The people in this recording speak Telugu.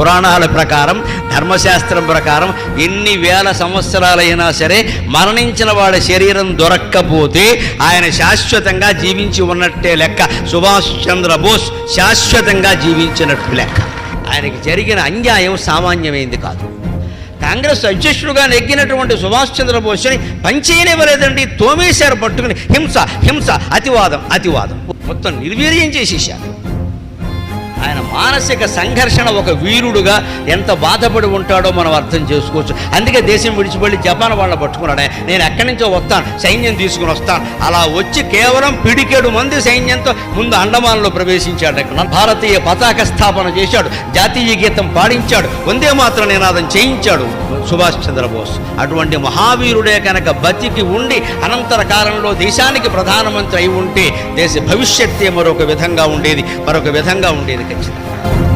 పురాణాల ప్రకారం ధర్మశాస్త్రం ప్రకారం ఎన్ని వేల సంవత్సరాలైనా సరే మరణించిన వాడి శరీరం దొరక్కపోతే ఆయన శాశ్వతంగా జీవించి ఉన్నట్టే లెక్క. సుభాష్ చంద్రబోస్ శాశ్వతంగా జీవించినట్టు లెక్క. ఆయనకి జరిగిన అన్యాయం సామాన్యమైంది కాదు. కాంగ్రెస్ అధ్యక్షుడుగా నెగ్గినటువంటి సుభాష్ చంద్రబోస్ని పంచేయనివ్వలేదండి. తోమేశారు పట్టుకుని. హింస హింస అతివాదం అతివాదం. మొత్తం నిర్వీర్యం చేసేసారు ఆయన మానసిక సంఘర్షణ ఒక వీరుడుగా ఎంత బాధపడి ఉంటాడో మనం అర్థం చేసుకోవచ్చు. అందుకే దేశం విడిచిపెళ్ళి జపాన్ వాళ్ళ పట్టుకున్నాడు నేను ఎక్కడి నుంచో వస్తాను సైన్యం తీసుకుని వస్తాను. అలా వచ్చి కేవలం పిడికేడు మంది సైన్యంతో ముందు అండమాన్లో ప్రవేశించాడు అక్కడ. భారతీయ పతాక స్థాపన చేశాడు జాతీయ గీతం పాడించాడు వందే మాత్రం నినాదం చేయించాడు సుభాష్ చంద్రబోస్. అటువంటి మహావీరుడే కనుక బతికి ఉండి అనంతర కాలంలో దేశానికి ప్రధానమంత్రి అయి ఉంటే దేశ భవిష్యత్తే మరొక విధంగా ఉండేది మరొక విధంగా ఉండేది. Catch you.